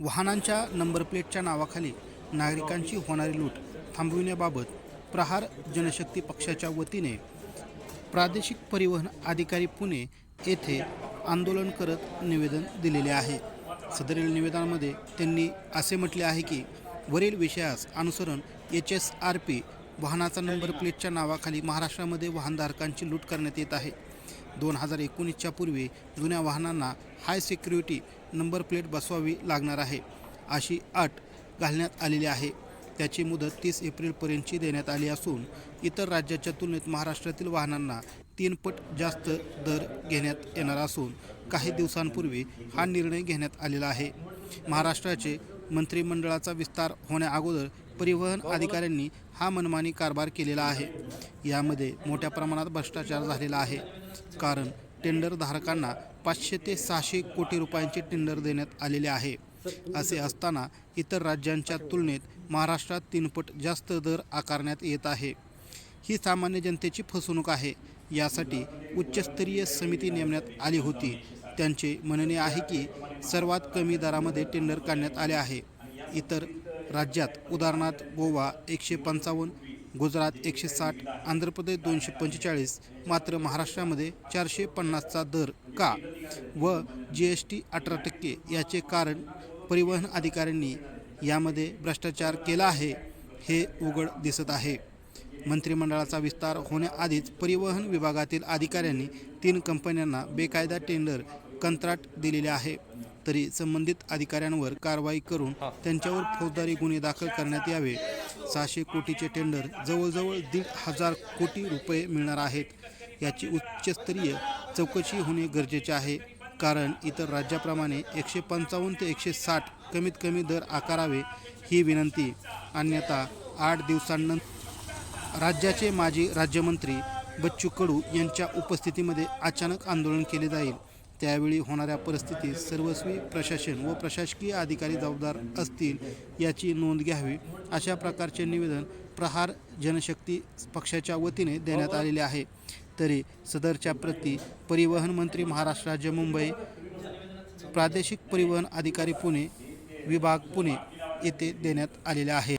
वाहनांच्या नंबर प्लेटच्या नावाखाली नागरिकांची होणारी लूट थांबविण्याबाबत प्रहार जनशक्ती पक्षाच्या वतीने प्रादेशिक परिवहन अधिकारी पुणे येथे आंदोलन करत निवेदन दिलेले आहे. सदरील निवेदनामध्ये त्यांनी असे म्हटले आहे की वरील विषयास अनुसरण एच एस आर पी वाहनाचा नंबर प्लेटच्या नावाखाली महाराष्ट्रामध्ये वाहनधारकांची लूट करण्यात येत आहे. दोन हजार एकोणीसच्या पूर्वी जुन्या वाहनांना हाय सिक्युरिटी नंबर प्लेट बसवावी लागणार आहे. अशी अट घालण्यात आलेली आहे. त्याची मुदत तीस एप्रिलपर्यंतची देण्यात आली असून इतर राज्याच्या तुलनेत महाराष्ट्रातील वाहनांना तीन पट जास्त दर घेण्यात येणार असून काही दिवसांपूर्वी हा निर्णय घेण्यात आलेला आहे. महाराष्ट्राचे मंत्रिमंडळाचा विस्तार होण्याअगोदर परिवहन अधिकाऱ्यांनी हा मनमानी कारभार केलेला आहे. यामध्ये मोठ्या प्रमाणात भ्रष्टाचार झालेला आहे. कारण टेंडरधारकांना पाचशे ते सहाशे कोटी रुपयांचे टेंडर देण्यात आलेले आहे. असे असताना इतर राज्यांच्या तुलनेत महाराष्ट्रात तीनपट जास्त दर आकारण्यात येत आहे. ही सामान्य जनतेची फसवणूक आहे. यासाठी उच्चस्तरीय समिती नेमण्यात आली होती. त्यांचे म्हणणे आहे की सर्वात कमी दरामध्ये टेंडर काढण्यात आले आहे. इतर राज्यात उदाहरणार्थ गोवा एकशे पंचावन्न गुजरात एकशे साठ आंध्र प्रदेश दोनशे पंचेचाळीस मात्र महाराष्ट्रामध्ये चारशे पन्नासचा दर का? व जी एस टी अठरा टक्के याचे कारण परिवहन अधिकाऱ्यांनी यामध्ये भ्रष्टाचार केला आहे हे उघड दिसत आहे. मंत्रिमंडळाचा विस्तार होण्याआधीच परिवहन विभागातील अधिकाऱ्यांनी तीन कंपन्यांना बेकायदा टेंडर कंत्राट दिलेले आहे. तरी संबंधित अधिकाऱ्यांवर कारवाई करून त्यांच्यावर फौजदारी गुन्हे दाखल करण्यात यावे. सहाशे कोटीचे टेंडर जवळजवळ दीड हजार कोटी रुपये मिळणार आहेत. याची उच्चस्तरीय चौकशी होणे गरजेचे आहे. कारण इतर राज्याप्रमाणे एकशे पंचावन्न ते एकशे साठ कमीत कमी दर आकारावे ही विनंती. अन्यथा आठ दिवसांनंतर राज्याचे माजी राज्यमंत्री बच्चू कडू यांच्या उपस्थितीमध्ये अचानक आंदोलन केले जाईल. त्यावेळी होणाऱ्या परिस्थितीत सर्वस्वी प्रशासन व प्रशासकीय अधिकारी जबाबदार असतील याची नोंद घ्यावी अशा प्रकारचे निवेदन प्रहार जनशक्ती पक्षाच्या वतीने देण्यात आलेले आहे. तरी सदरच्या प्रती परिवहन मंत्री महाराष्ट्र राज्य मुंबई प्रादेशिक परिवहन अधिकारी पुणे विभाग पुणे येथे देण्यात आलेले आहे.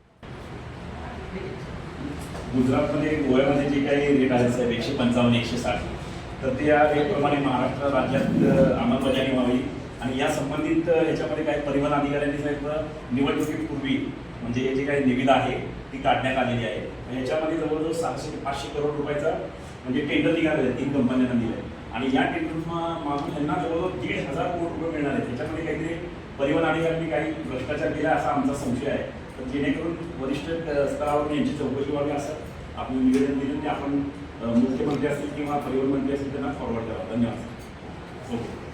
गुजरातमध्ये गोव्यामध्ये जे काही रेट आहेत साहेब एकशे पंचावन्न एकशे साठ. तर ते या रेटप्रमाणे महाराष्ट्र राज्यात अंमलबजावणी व्हावी. आणि या संबंधित याच्यामध्ये काही परिवहन अधिकाऱ्यांनी सांगितलं निवडणुकीपूर्वी म्हणजे याची काही निविदा आहे ती काढण्यात आलेली आहे. याच्यामध्ये जवळजवळ सातशे ते पाचशे करोड रुपयाचा म्हणजे टेंडर निघाले आहे तीन कंपन्यांना दिले आणि या टेंडर मागून यांना जवळजवळ दीड हजार कोटी रुपये मिळणार आहेत. त्याच्यामध्ये काहीतरी परिवहन अधिकाऱ्यांनी काही भ्रष्टाचार केला असा आमचा संशय आहे. तर जेणेकरून वरिष्ठ स्तरावर यांची चौकशी व्हावी असं आपण निवेदन दिलं ते आपण मुख्यमंत्री असतील किंवा परिवहन मंत्री असतील त्यांना फॉरवर्ड करा. धन्यवाद. ओके.